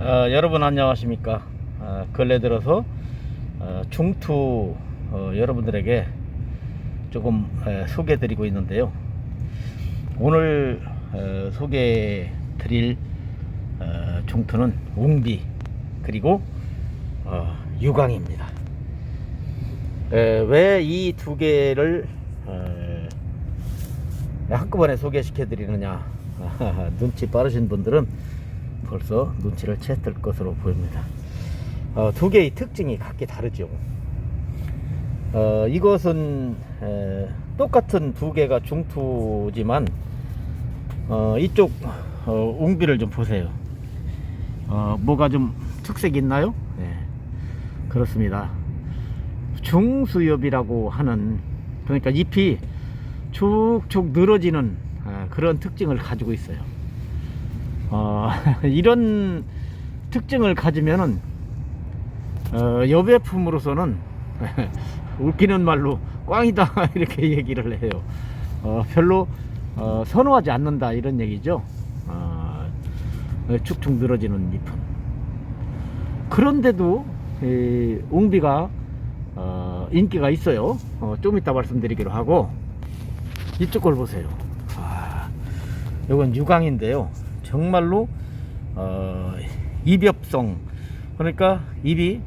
어, 여러분 안녕하십니까? 어, 근래 들어서 어, 중투 어, 여러분들에게 조금 에, 소개해 드리고 있는데요. 오늘 어, 소개해 드릴 어, 중투는 웅비 그리고 어, 유광입니다. 왜 이 두 개를 어, 한꺼번에 소개시켜 드리느냐? 눈치 빠르신 분들은 벌써 눈치를 챘을 것으로 보입니다. 어, 두 개의 특징이 각기 다르죠. 어, 이것은 에, 똑같은 두 개가 중투지만 어, 이쪽 어, 웅비를 좀 보세요. 어, 뭐가 좀 특색이 있나요? 네, 그렇습니다. 중수엽이라고 하는 그러니까 잎이 축축 늘어지는 아, 그런 특징을 가지고 있어요. 어, 이런 특징을 가지면은 어, 여배품으로서는 웃기는 말로 꽝이다 이렇게 얘기를 해요. 어, 별로 어, 선호하지 않는다 이런 얘기죠. 어, 축축 늘어지는 잎은. 그런데도 이 웅비가 어, 인기가 있어요. 어, 좀 이따 말씀드리기로 하고 이쪽 걸 보세요. 아, 이건 유광인데요. 정말로 어, 입엽성 그러니까 입이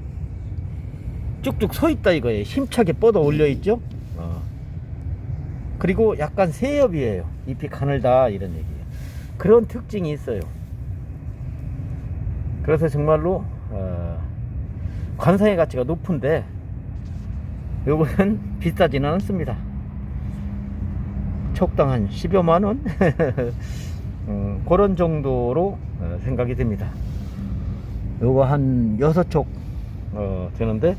쭉쭉 서 있다 이거예요. 힘차게 뻗어 올려 있죠. 어. 그리고 약간 새엽이에요. 잎이 가늘다 이런 얘기예요. 그런 특징이 있어요. 그래서 정말로 어, 관상의 가치가 높은데 요거는 비싸지는 않습니다. 촉당 한 10여만 원? 음, 그런 정도로 어, 생각이 됩니다. 요거 한 6촉 어, 되는데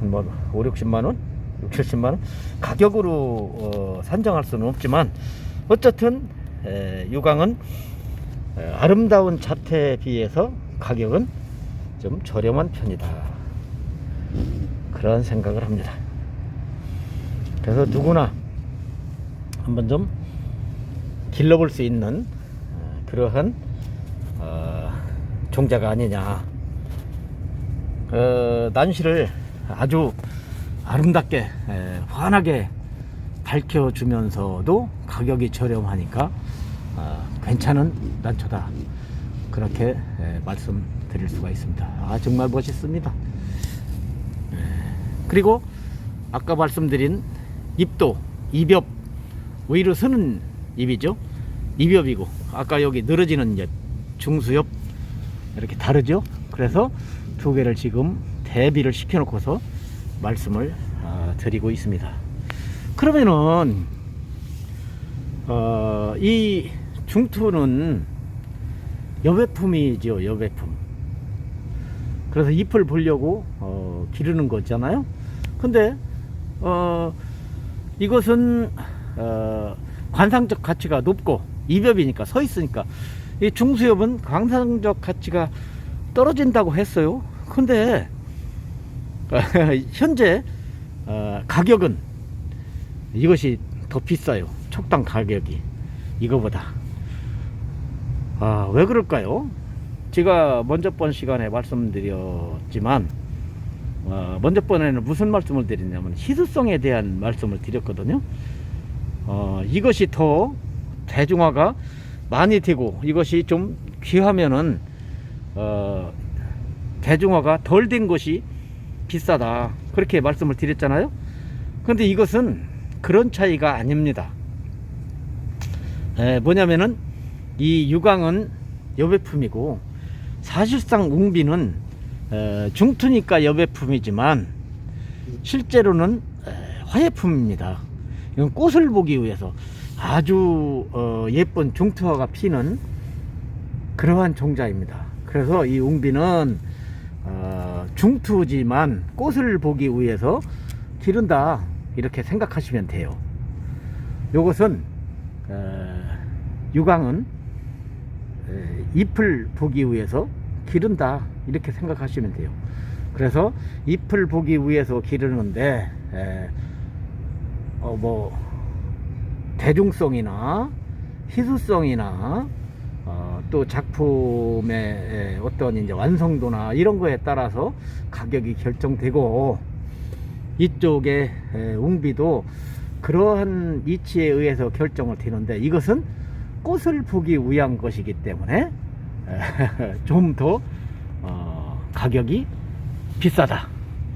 한뭐 5, 60만 원? 6, 70만 원? 가격으로 어, 산정할 수는 없지만 어쨌든 에, 유광은 에, 아름다운 자태에 비해서 가격은 좀 저렴한 편이다. 그런 생각을 합니다. 그래서 누구나 한번 좀 길러볼 수 있는 어, 그러한 어, 종자가 아니냐. 어, 난시를 아주 아름답게 에, 환하게 밝혀주면서도 가격이 저렴하니까 어, 괜찮은 난초다. 그렇게 에, 말씀드릴 수가 있습니다. 아 정말 멋있습니다. 에, 그리고 아까 말씀드린 잎도 이벽 위로 서는 잎이죠. 입엽이고 아까 여기 늘어지는 잎 중수엽 이렇게 다르죠. 그래서 두 개를 지금 대비를 시켜놓고서 말씀을 아, 드리고 있습니다. 그러면은 어, 이 중투는 여배품이죠. 여배품. 그래서 잎을 보려고 어, 기르는 거잖아요. 근데 어, 이것은 어, 관상적 가치가 높고 이벽이니까 서 있으니까 이 중수엽은 관상적 가치가 떨어진다고 했어요. 근데 현재 어, 가격은 이것이 더 비싸요. 촉당 가격이 이거보다. 아, 왜 그럴까요? 제가 먼저 번 시간에 말씀드렸지만 어, 먼저 번에는 무슨 말씀을 드렸냐면 희소성에 대한 말씀을 드렸거든요. 어, 이것이 더 대중화가 많이 되고 이것이 좀 귀하면은 어, 대중화가 덜 된 것이 비싸다. 그렇게 말씀을 드렸잖아요. 근데 이것은 그런 차이가 아닙니다. 에, 뭐냐면은 이 유광은 여배품이고 사실상 웅비는 에, 중투니까 여배품이지만 실제로는 에, 화예품입니다 이건 꽃을 보기 위해서 아주 어, 예쁜 중투화가 피는 그러한 종자입니다. 그래서 이 웅비는 어, 중투지만 꽃을 보기 위해서 기른다 이렇게 생각하시면 돼요. 요것은 어, 유광은 에, 잎을 보기 위해서 기른다 이렇게 생각하시면 돼요. 그래서 잎을 보기 위해서 기르는데 에, 어, 뭐 대중성이나 희소성이나 어, 또 작품의 어떤 이제 완성도나 이런 거에 따라서 가격이 결정되고 이쪽의 에, 웅비도 그러한 이치에 의해서 결정을 되는데 이것은 꽃을 보기 위한 것이기 때문에 좀더 어, 가격이 비싸다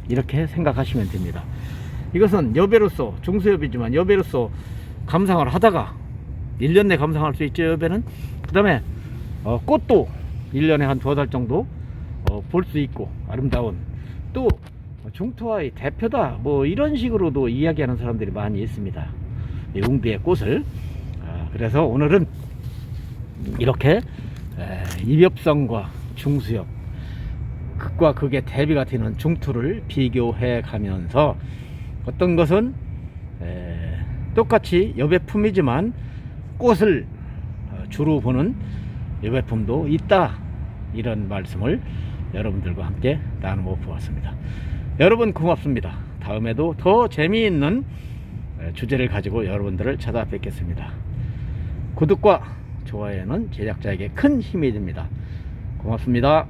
이렇게 생각하시면 됩니다. 이것은 여배로서 중수엽이지만 여배로서 감상을 하다가 1년 내 감상할 수 있죠 여배는? 그 다음에 어, 꽃도 1년에 한 두어 달 정도 어, 볼 수 있고 아름다운 또 중투와의 대표다 뭐 이런 식으로도 이야기하는 사람들이 많이 있습니다. 이 웅비의 꽃을. 아, 그래서 오늘은 이렇게 에, 이엽성과 중수엽 극과 극의 대비가 되는 중투를 비교해 가면서 어떤 것은 에, 똑같이 여배품이지만 꽃을 어, 주로 보는 여배품도 있다 이런 말씀을 여러분들과 함께 나누어 보았습니다. 여러분 고맙습니다. 다음에도 더 재미있는 에, 주제를 가지고 여러분들을 찾아뵙겠습니다. 구독과 좋아요는 제작자에게 큰 힘이 됩니다. 고맙습니다.